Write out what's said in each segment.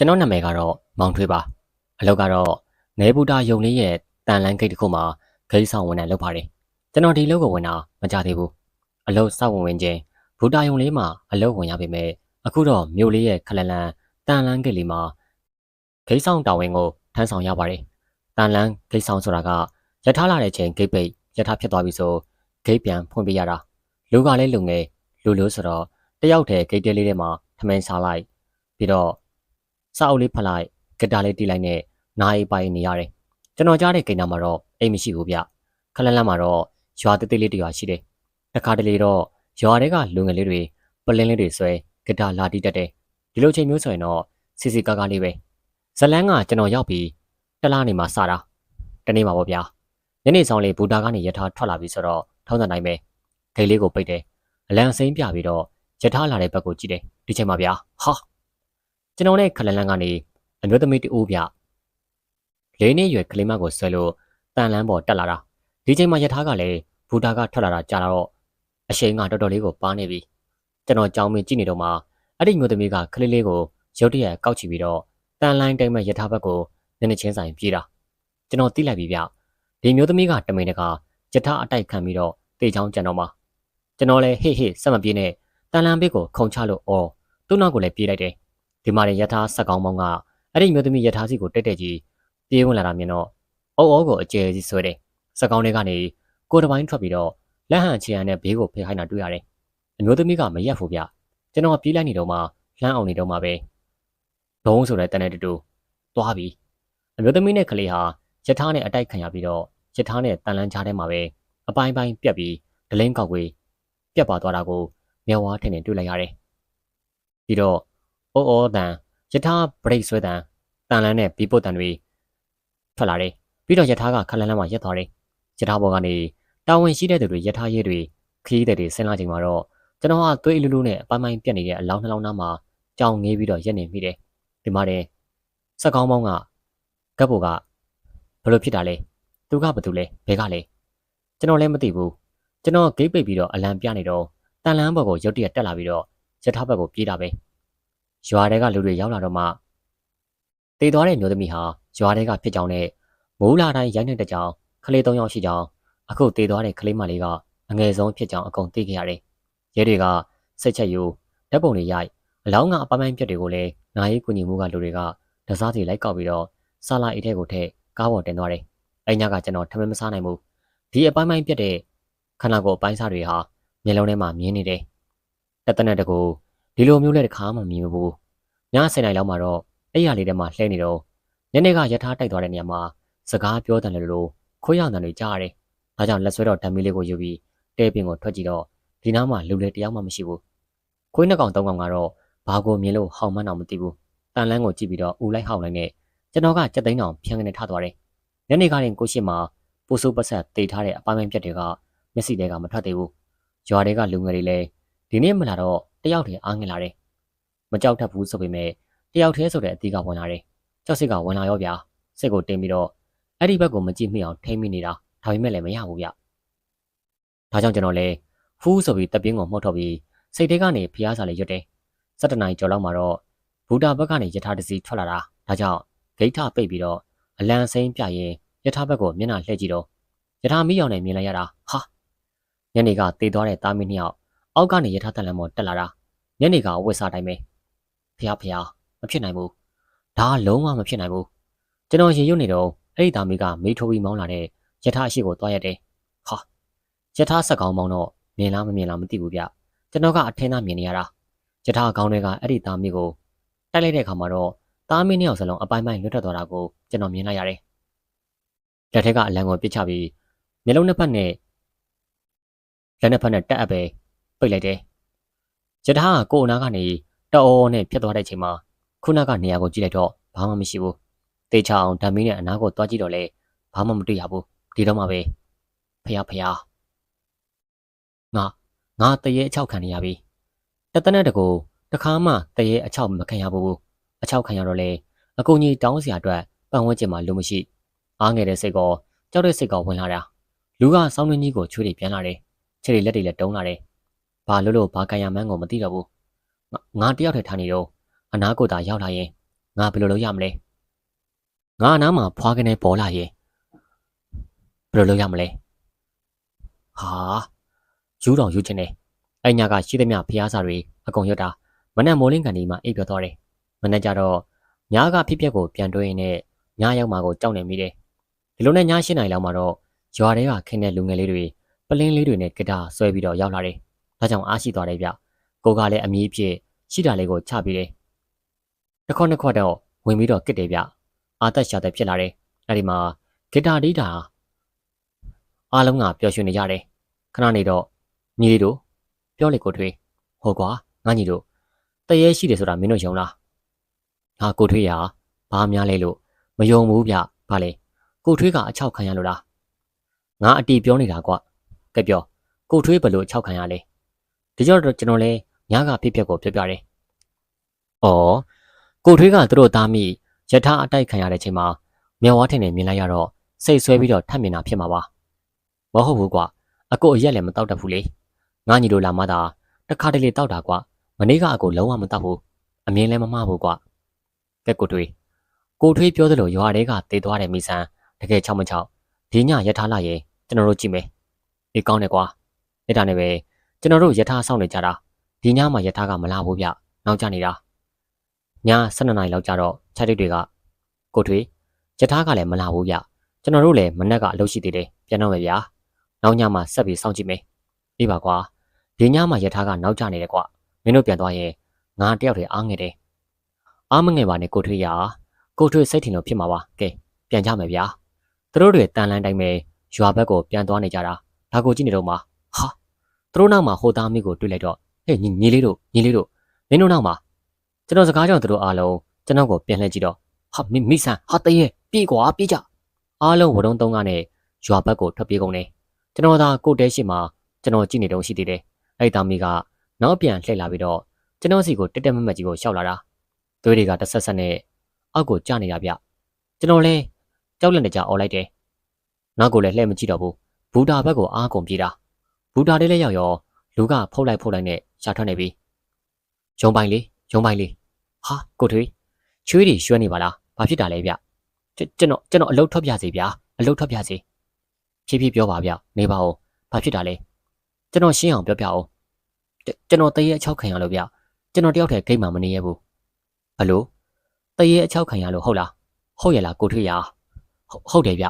ကျွန်တော်နာမည်ကတော့မောင်ထွေးပါအလုပ်ကတော့ငဲဘူတာယုံလေးရဲ့တန်လန်းဂိတ်တစ်ခုမှာဂိတ်ဆောင်ဝန်ထမ်းလုပ်ပါတယ်ကျွန်တော်ဒီလုပ်ကိုဝင်တာမကြသေးဘူးအလုပ်စောက်ဝင်ဝင်ချင်းဘူတာယုံလေးမှာအလုပ်ဝင်ရပေမဲ့အခုတော့မြို့လေးရဲ့ခလလန်တန်လန်းဂိတ်လေးမှာဂိတ်ဆောင်တာဝန်ကိုထမ်းဆောင်ရပါတယ်တန်လန်းဂိတ်ဆောင်ဆိုတာကရထားလာတဲ့ချိန်ဂိတ်ပိတ်ရထားဖြစ်သွားပြီဆိုဂိတ်ပြန်ဖွင့်ပေးရတာလူကလည်းလူငယ်လူလို့ဆိုတော့တယောက်တည်းဂိတ်တဲလေးထဲမှာထမင်းစားလိုက်ပြီးတော့ စာအုပ်လေးဖတ်လိုက်ဂစ်တာလေးတီးလိုက်နဲ့နိုင်ပိုင်နေရတယ်ကျွန်တော်ကြားတဲ့ကိန်းနာမှာတော့အိမ်မရှိဘူးဗျခလန်းလန်းမှာတော့ရွာတေးသေးလေးတစ်ရွာရှိတယ်တခါတလေတော့ရွာတွေကလူငယ်လေးတွေပလင်းလေးတွေဆွဲဂစ်တာလာတီးတတ်တယ်ဒီလိုချိန်မျိုးဆိုရင်တော့စီစီကားကားလေးပဲဇလန်းကကျွန်တော်ရောက်ပြီးတလားနေမှာစတာတနေ့မှာပေါ့ဗျာညနေဆောင်လေးဘူတာကနေရထားထွက်လာပြီဆိုတော့ထုံးစံတိုင်းပဲဂိတ်လေးကိုပိတ်တယ်အလံစိမ်းပြပြီးတော့ရထားလာတဲ့ဘက်ကိုကြည့်တယ်ဒီချိန်မှာဗျာဟာ ကျွန်တော်နဲ့ခလန်လန်ကနေအမျိုးသမီးတူပြလေးနှစ်ရွယ်ကလေးမကိုဆွဲလို့တန်လန်းပေါ်တက်လာတာဒီချိန်မှာယထာကလည်းဘူတာကထွက်လာတာကြာတော့အရှိန်ကတော်တော်လေးကိုပါနေပြီကျွန်တော်ကြောင်းမင်းကြည့်နေတော့မှအဲ့ဒီမျိုးသမီးကကလေးလေးကိုရုတ်တရက်ကောက်ချပြီးတော့တန်လိုင်းတိုင်းမဲ့ယထာဘက်ကိုနည်းနည်းချင်းဆိုင်ပြေးတာကျွန်တော်သိလိုက်ပြီဗျဒီမျိုးသမီးကတမိန်တကာယထာအတိုက်ခံပြီးတော့တေချောင်းကြံတော့မှကျွန်တော်လည်းဟေ့ဟေ့ဆက်မပြေးနဲ့တန်လန်းဘေးကိုခုံချလို့အော်သူ့နောက်ကိုလည်းပြေးလိုက်တယ် ဒီမှာရထားဆက်ကောင်းပေါင်းကအဲ့ဒီမျိုးသမီးရထားစီကိုတက်တက်ကြီးပြေးဝင်လာတာမြင်တော့အုပ်အုပ်ကိုအကျယ်ကြီးဆွဲတယ်ဆက်ကောင်းတွေကနေကိုယ်တစ်ပိုင်းထွက်ပြီးတော့လက်ဟန်ချီရန်နဲ့ဘေးကိုဖိခိုင်းတာတွေ့ရတယ်အမျိုးသမီးကမရက်ဘူးဗျကျွန်တော်ပြေးလိုက်နေတော့မှလှမ်းအောင်နေတော့မှပဲဒုံးဆိုတဲ့တန်တဲ့တူတူသွားပြီအမျိုးသမီးနဲ့ကလေးဟာရထားနဲ့အတိုက်ခံရပြီးတော့ရထားနဲ့တန်လန်းချားထဲမှာပဲအပိုင်းပိုင်းပြက်ပြီးဒလင်းကောက်ကွေးပြက်ပါသွားတာကိုမျက်ဝါးထင်ထင်တွေ့လိုက်ရတယ်ပြီးတော့ အိုးအိုးတန်ယထာဘရိတ်ဆွဲတန်တန်လန်းနဲ့ဘီပုတ်တန်တွေထွက်လာတယ်ပြီးတော့ယထာကခလန်းလန်းမှာရက်သွားတယ်ယထာဘော်ကနေတာဝန်ရှိတဲ့သူတွေယထာရဲတွေခီးတဲ့တွေဆင်းလာချိန်မှာတော့ကျွန်တော်ကသွေးအလူလူနဲ့အပိုင်းပိုင်းပြက်နေတဲ့အလောင်းနှလောင်းသားမှာကြောင်ငေးပြီးတော့ရက်နေမိတယ်ဒီမှာတဲ့စက်ကောင်းပေါင်းကကပ်ဖို့ကဘလို့ဖြစ်တာလဲသူကဘာတူလဲဘဲကလဲကျွန်တော်လည်းမသိဘူးကျွန်တော်ဂိတ်ပိတ်ပြီးတော့အလံပြနေတော့တန်လန်းဘော်ကိုရုတ်တရက်တက်လာပြီးတော့ယထာဘက်ကိုပြေးတာပဲ ရွာတွေကလူတွေရောက်လာတော့မှတည်သွားတဲ့မျိုးသမီးဟာရွာတွေကဖြစ်ကြောင်းနဲ့မိုးလာတိုင်းရိုက်နှက်တဲ့ကြောင်းကလေး၃ယောက်ရှိကြောင်းအခုတည်သွားတဲ့ကလေးမလေးကအငယ်ဆုံးဖြစ်ကြောင်းအကုန်သိခဲ့ရတယ်။ရဲတွေကစိတ်ချက်ယူဓာတ်ပုံတွေရိုက်အလောင်းကအပိုင်းပိုင်းပြက်တွေကိုလည်းနိုင်ရေးကူညီမှုကလူတွေကဒစားစီလိုက်ကောက်ပြီးတော့ဆာလာအိတ်ထဲကိုထည့်ကားပေါ်တင်သွားတယ်။အဲညကကျွန်တော်ထမင်းမစားနိုင်ဘူး။ဒီအပိုင်းပိုင်းပြက်တဲ့ခန္ဓာကိုယ်အပိုင်းစားတွေဟာမျက်လုံးထဲမှာမြင်နေတယ်။တတနဲ့တကူ ဒီလိုမျိုးလည်းတစ်ခါမှမမြင်ဘူးည10နိုင်လောက်မှာတော့အဲ့ရလေးထဲမှာလှဲနေတော့ညနေကရထားတိုက်သွားတဲ့နေရာမှာစကားပြောတယ်လို့ခွေးရောက်တယ်လို့ကြားရတယ်။ဒါကြောင့်လက်ဆွဲတော့ဓာမီလေးကိုယူပြီးတဲပင်ကိုထွက်ကြည့်တော့ဒီနားမှာလူလေတယောက်မှမရှိဘူး။ခွေးနှစ်ကောင်သုံးကောင်ကတော့ဘာကိုမြင်လို့ဟောင်မှန်းတော့မသိဘူး။တန်လန်းကိုကြည့်ပြီးတော့ဦးလိုက်ဟောင်လိုက်နဲ့ကျွန်တော်ကကြက်သိန်းအောင်ဖြန်းကနေထသွားတယ်။ညနေကရင်ကိုရှိမှာပူဆူပတ်ဆက်တေးထားတဲ့အပိုင်းပိုင်းပြက်တွေကမျက်စိတွေကမထွက်သေးဘူး။ရွာတွေကလူငယ်တွေလည်းဒီနေ့မလာတော့ တယောက်တည်းအားငင်လာတယ်မကြောက်တတ်ဘူးဆိုပေမဲ့တယောက်တည်းဆိုတဲ့အသီးကဝင်လာတယ်။ကြောက်စစ်ကဝင်လာရောဗျာ။စစ်ကိုတင်ပြီးတော့အဲ့ဒီဘက်ကိုမကြည့်မိအောင်ထိမ့်မိနေတာဒါပေမဲ့လည်းမရဘူးဗျ။ဒါကြောင့်ကျွန်တော်လည်းဖူးဆိုပြီးတပ်ပြင်းကိုမှုတ်ထုတ်ပြီးစိတ်ထဲကနေဖျားစာလေးရွတ်တယ်။စက်တနိုင်ကျော်လောက်မှာတော့ဘူတာဘက်ကနေယထာတစီထွက်လာတာ။ဒါကြောင့်ဂိတ်ထပိတ်ပြီးတော့အလံစိမ်းပြရင်ယထာဘက်ကိုမျက်နှာလှည့်ကြည့်တော့ယထာမိအောင်နဲ့မြင်လိုက်ရတာဟာညနေကတေးသွားတဲ့သားမင်းနှစ်ယောက် အောက်ကနေယထာတန်လန်ပေါ်တက်လာတာညနေကဝက်စားတိုင်းပဲဖះဖះမဖြစ်နိုင်ဘူးဒါကလုံးဝမဖြစ်နိုင်ဘူးကျွန်တော်ရေရွတ်နေတော့အဲ့ဒီသားမီးကမေးထိုးပြီးမောင်းလာတဲ့ယထာအရှိကိုတွားရတယ်ဟာယထာဆက်ကောင်းမောင်းတော့မြင်လားမမြင်လားမသိဘူးဗျကျွန်တော်ကအထင်းသားမြင်နေရတာယထာကောင်းတွေကအဲ့ဒီသားမီးကိုတိုက်လိုက်တဲ့အခါမှာတော့သားမီးနှစ်ယောက်စလုံးအပိုင်းပိုင်းလွတ်ထွက်သွားတာကိုကျွန်တော်မြင်လိုက်ရတယ်လက်ထက်ကအလံကိုပစ်ချပြီးမျက်လုံးနှစ်ဖက်နဲ့လက်နှစ်ဖက်နဲ့တက်အပ်ပဲ ပိတ်လိုက်တယ်ယထာကကိုယ်အနာကနေတအောနဲ့ဖြတ်သွားတဲ့အချိန်မှာခုနကနေရာကိုကြည့်လိုက်တော့ဘာမှမရှိဘူး။တေချာအောင်ဓာမီနဲ့အနာကိုသွားကြည့်တော့လဲဘာမှမတွေ့ရဘူး။ဒီတော့မှပဲဖះဖះငါငါတရေအချောက်ခံနေရပြီ။တတနဲ့တကူတခါမှတရေအချောက်မခံရဘူး။အချောက်ခံရတော့လဲအကူကြီးတောင်းစရာအတွက်ပတ်ဝန်းကျင်မှာလူမရှိ။အားငယ်တဲ့စိတ်ကောကြောက်တဲ့စိတ်ကောဝင်လာတာ။လူကစောင်းနှင်းကြီးကိုချွေးတွေပြန်လာတယ်။ခြေတွေလက်တွေလည်းတုံးလာတယ်။ ဘာလို့လို့ဘာကံရမှန်းကိုမသိတော့ဘူး။ငါတယောက်တည်းထားနေတော့အနာကိုသာရောက်လာရင်ငါဘယ်လိုလုပ်ရမလဲငါအနားမှာဖွာကနေပေါ်လာရင်ဘယ်လိုလုပ်ရမလဲဟာယူတော်ယူချင်တယ်အဲ့ညကရှိသမျှဖျားစာတွေအကုန်ရွတ်တာမနက်မိုးလင်းကန်ဒီမှာအိပ်ပျော်သွားတယ်မနက်ကျတော့ညကဖြစ်ပျက်ကိုပြန်တွေးရင်းနဲ့ညရောက်မှကိုကြောက်နေမိတယ်ဒီလိုနဲ့ည၈နာရီလောက်မှာတော့ရွာတွေကခင်းတဲ့လူငယ်လေးတွေပလင်းလေးတွေနဲ့ဂစ်တာဆွဲပြီးတော့ရောက်လာတယ် ဒါကြောင့်အားရှိသွားတယ်ဗျကိုကလည်းအမီးအဖြစ်ရှိတာလေးကိုချပြီးတယ်တစ်ခေါက်နှစ်ခေါက်တော့ဝင်ပြီးတော့ကစ်တယ်ဗျအာသက်ရှာသက်ဖြစ်လာတယ်အဲ့ဒီမှာဂစ်တာတီးတာအားလုံးကပျော်ရွှင်နေကြတယ်ခဏနေတော့ညီလေးတို့ပြောလေကိုထွေးဟောကွာငါညီတို့တရေရှိတယ်ဆိုတာမင်းတို့ယုံလားဟာကိုထွေးရဘာများလဲလို့မယုံဘူးဗျဘာလဲကိုထွေးကအချောက်ခံရလို့လားငါအတီပြောနေတာကွကဲပြောကိုထွေးဘယ်လိုအချောက်ခံရလဲ ဒီကြောတော့ကျွန်တော်လဲညကဖြစ်ဖြစ်ကိုပြောပြတယ်ဩကိုထွေးကသူတို့သားမိယထာအတိုက်ခံရတဲ့ချိန်မှာမြော်ဝါထင်နေမြင်လိုက်ရတော့စိတ်ဆွဲပြီးတော့ထပ်မြင်တာဖြစ်မှာပါမဟုတ်ဘူးကွအကိုအရက်လည်းမတောက်တတ်ဘူးလေငါညီတို့လာမှသာတခါတလေတောက်တာကွမနေ့ကအကိုလုံးဝမတောက်ဘူးအမြင်လည်းမမှားဘူးကွကဲကိုထွေးကိုထွေးပြောသလိုရွာတဲကတေးသွားတဲ့မိဆန်းတကယ်ချောက်မချောက်ဒီညယထာလာရင်ကျွန်တော်တို့ကြည့်မယ်အေးကောင်းတယ်ကွာအဲ့ဒါနဲ့ပဲ ကျွန်တော်တို့ယထာဆောင်နေကြတာဒီညမှာယထာကမလာဘူးဗျနောက်ကျနေတာည12နာရီလောက်ကျတော့ခြေတိတ်တွေကကိုထွေးယထာကလည်းမလာဘူးဗျကျွန်တော်တို့လည်းမနက်ကအလုပ်ရှိသေးတယ်ပြန်တော့မယ်ဗျာနောက်ညမှာဆက်ပြီးစောင့်ကြည့်မယ်အေးပါကွာဒီညမှာယထာကနောက်ကျနေတယ်ကွမင်းတို့ပြန်သွားရင်ငါတယောက်တည်းအားငယ်တယ်အားမငယ်ပါနဲ့ကိုထွေးရကိုထွေးစိတ်ထင်လို့ဖြစ်မှာပါကဲပြန်ကြမယ်ဗျာသူတို့တွေတန်လန်းတိုင်းပဲရွာဘက်ကိုပြန်သွားနေကြတာဒါကိုကြည့်နေတော့မှဟာ သူတို့နောက်မှာဟိုသားမိကိုတွေ့လိုက်တော့ဟဲ့ညီညီလေးတို့ညီလေးတို့မင်းတို့နောက်မှာကျွန်တော်စကားကြောင့်သူတို့အားလုံးကျွန်တော်ကိုပြန်လှည့်ကြည့်တော့ဟာမိမိဆန်ဟာတရေပြေးကွာပြေးကြအားလုံးဝတုံးတုံးကနေရွာဘက်ကိုထွက်ပြေးကုန်တယ်ကျွန်တော်သာကိုတဲရှိမှာကျွန်တော်ကြည့်နေတော့ရှိသေးတယ်အဲ့သားမိကနောက်ပြန်လှည့်လာပြီးတော့ကျွန်တော်စီကိုတက်တက်မက်မက်ကြီးကိုရှောက်လာတာသွေးတွေကတဆက်ဆက်နဲ့အောက်ကိုကျနေတာဗျကျွန်တော်လဲကြောက်လန့်တကြអော်လိုက်တယ်နောက်ကိုလည်းလှည့်မကြည့်တော့ဘူးဘူတာဘက်ကိုအားကုန်ပြေးတာ ဘူတာလေးလည်းရောက်ရောလူကဖုတ်လိုက်ဖုတ်လိုက်နဲ့ရှာထွက်နေပြီရုံပိုင်လေးရုံပိုင်လေးဟာကိုထွေးချွေးတွေရွှဲနေပါလားဘာဖြစ်တာလဲဗျကျွန်တော်ကျွန်တော်အလုတ်ထွက်ပြစေဗျာအလုတ်ထွက်ပြစေဖြည်းဖြည်းပြောပါဗျနေပါဦးဘာဖြစ်တာလဲကျွန်တော်ရှင်းအောင်ပြောပြအောင်ကျွန်တော်တရေအချောက်ခံရလို့ဗျကျွန်တော်တယောက်တည်းဂိတ်မှမနေရဘူးဘလို့တရေအချောက်ခံရလို့ဟုတ်လားဟုတ်ရဲ့လားကိုထွေးရဟုတ်တယ်ဗျ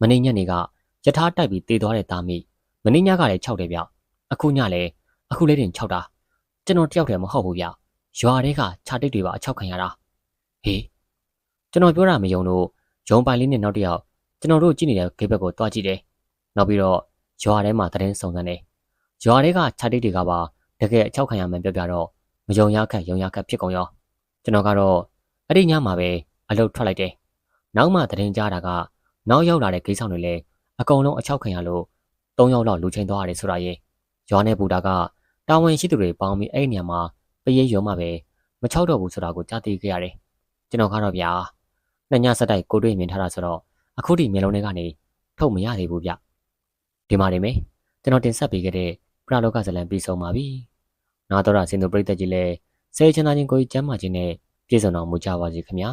မနေ့ညနေကယထာတိုက်ပြီးတေသွားတဲ့သားမိ မင်းညကလည်း6တယ်ဗျအခုညလည်းအခုလေးတင်6တာကျွန်တော်တယောက်တည်းမဟုတ်ဘူးဗျရွာတွေကခြာတိတ်တွေပါအချောက်ခံရတာဟေးကျွန်တော်ပြောတာမယုံလို့ဂျုံပိုင်လေးနဲ့နောက်တစ်ယောက်ကျွန်တော်တို့ကြည့်နေတဲ့ဂိတ်ဘက်ကိုတွားကြည့်တယ်နောက်ပြီးတော့ရွာထဲမှာတရင်စုံစမ်းတယ်ရွာတွေကခြာတိတ်တွေကပါတကယ်အချောက်ခံရမှန်းပြောပြတော့မယုံရခက်ယုံရခက်ဖြစ်ကုန်ရောကျွန်တော်ကတော့အဲ့ဒီညမှာပဲအလုပ်ထွက်လိုက်တယ်နောက်မှတရင်ကြားတာကနောက်ရောက်လာတဲ့ဂိတ်ဆောင်တွေလည်းအကုန်လုံးအချောက်ခံရလို့ ၃ယောက်လောက်လူချင်းသွားရတယ်ဆိုတာရဲ့ရွာနဲ့ဘူတာကတာဝန်ရှိသူတွေပေါင်းပြီးအဲ့ဒီနေရာမှာပရေးရုံမှပဲမချောက်တော့ဘူးဆိုတာကိုကြားသိခဲ့ရတယ်ကျွန်တော်ကတော့ဗျာနှစ်ညဆက်တိုက်ကိုတွေ့မြင်ထားတာဆိုတော့အခုထိမျိုးလုံးတွေကနေထုတ်မရသေးဘူးဗျဒီမှာနေမယ်ကျွန်တော်တင်ဆက်ပေးခဲ့တဲ့ပရလောကဇလံပြီးဆုံးပါပြီနာတော်ရစင်သူပရိသတ်ကြီးလည်းဆဲချင်သားချင်းကိုကြီးကျမ်းမာခြင်းနဲ့ပြည့်စုံတော်မူကြပါစေခင်ဗျာ